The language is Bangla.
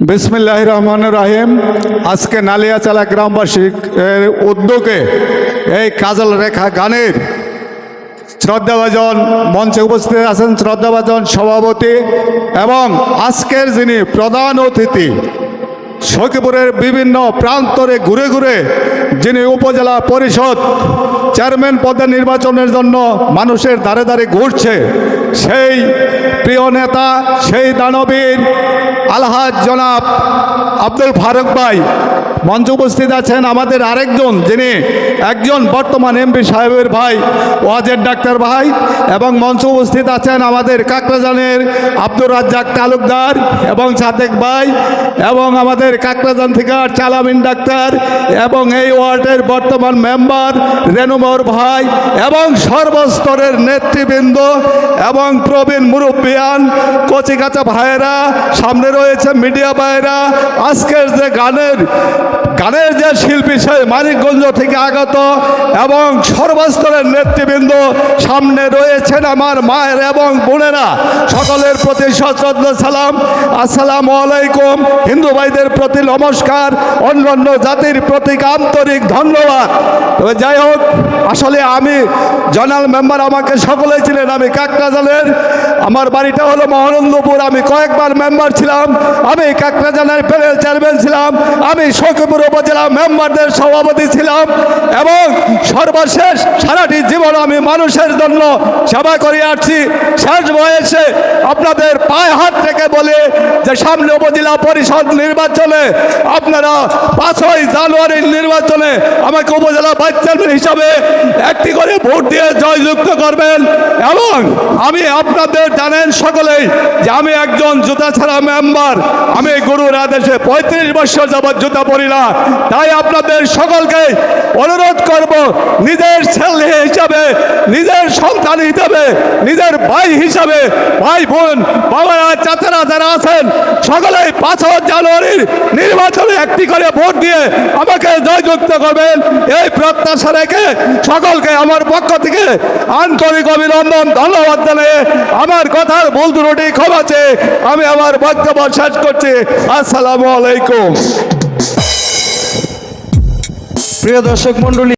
বিসমিল্লাহ রহমান রাহিম আজকে নালিয়াচালা গ্রামবাসীর, এর উদ্যোগে এই কাজল রেখা গানের শ্রদ্ধাভাজন মঞ্চে উপস্থিত আছেন শ্রদ্ধাভাজন সভাপতি এবং আজকের যিনি প্রধান অতিথি, সখীপুরের বিভিন্ন প্রান্তরে ঘুরে ঘুরে যিনি উপজেলা পরিষদ চেয়ারম্যান পদে নির্বাচনের জন্য মানুষের ধারে ধারে ঘুরছে সেই প্রিয় নেতা সেই দানবীর আলহাজ জনাব আব্দুল ফারুক ভাই। মঞ্চে উপস্থিত আছেন আমাদের আরেকজন, যিনি একজন বর্তমান এমপি সাহেবের ভাই ওয়াজের ডাক্তার ভাই, এবং মঞ্চ উপস্থিত আছেন আমাদের কাকরাজানের আব্দুর রাজ্জাক তালুকদার এবং সাদেক ভাই, এবং আমাদের কাকরাজান থেকে চালামিন ডাক্তার, এবং এই ওয়ার্ডের বর্তমান মেম্বার রেনুমোর ভাই, এবং সর্বস্তরের নেতৃবৃন্দ এবং প্রবীণ মুরব্বিয়ান, কচিকাচা ভাইয়েরা, সামনে রয়েছে মিডিয়া ভাইয়েরা, আজকের যে গানের হবে গানের যে শিল্পী সে মানিকগঞ্জ থেকে আগত এবং সর্বস্তরের নেতৃবৃন্দ সামনে রয়েছেন আমার মায়ের এবং বোনেরা। সকলের প্রতি সশ্রদ্ধ সালাম। আসসালামু আলাইকুম। হিন্দু ভাইদের প্রতি নমস্কার। অন্যান্য জাতির প্রতি আন্তরিক ধন্যবাদ। তবে যাই হোক, আসলে আমি জনাল মেম্বার আমাকে সকলেই ছিলেন আমি কাকরাজানের আমার বাড়িটা হলো মহানন্দপুর। আমি কয়েকবার মেম্বার ছিলাম। আমি কাকরাজানের প্যানেল চেয়ারম্যান ছিলাম। আমি সখীপুর উপজেলা মেম্বারদের সভাপতি ছিলাম এবং সর্বশেষ সারাটি জীবন আমি মানুষের জন্য সেবা করে আসছি। শেষ বয়সে আপনাদের পায়ে হাত থেকে বলে যে সামনে উপজেলা পরিষদ নির্বাচনে আপনারা পাঁচই জানুয়ারির নির্বাচনে আমাকে উপজেলা ভাইস চেয়ারম্যান হিসাবে একটি করে ভোট দিয়ে জয়যুক্ত করবেন। এবং আমি আপনাদের জানেন সকলেই যে আমি একজন জুতা ছাড়া মেম্বার আমি গুরুর আদেশে পঁয়ত্রিশ বছর যাবৎ জুতা পরি না। তাই আপনাদের সকলকে অনুরোধ করব, নিজের ছেলে হিসাবে, নিজের সন্তান হিসাবে, নিজের ভাই হিসাবে, ভাই বোন, বাবারা, চাচারা যারা আছেন, সকলেই পাঁচ জানুয়ারির নির্বাচনে একটি করে ভোট দিয়ে আমাকে জয়যুক্ত করবেন। এই প্রত্যাশা রেখে সকলকে আমার পক্ষ থেকে আন্তরিক অভিনন্দন, ধন্যবাদ জানিয়ে আমার কথার ভুল ত্রুটি ক্ষমাছে আমি আমার বক্তব্য শেষ করছি। আসসালামু আলাইকুম। প্রিয় দর্শক মন্ডলী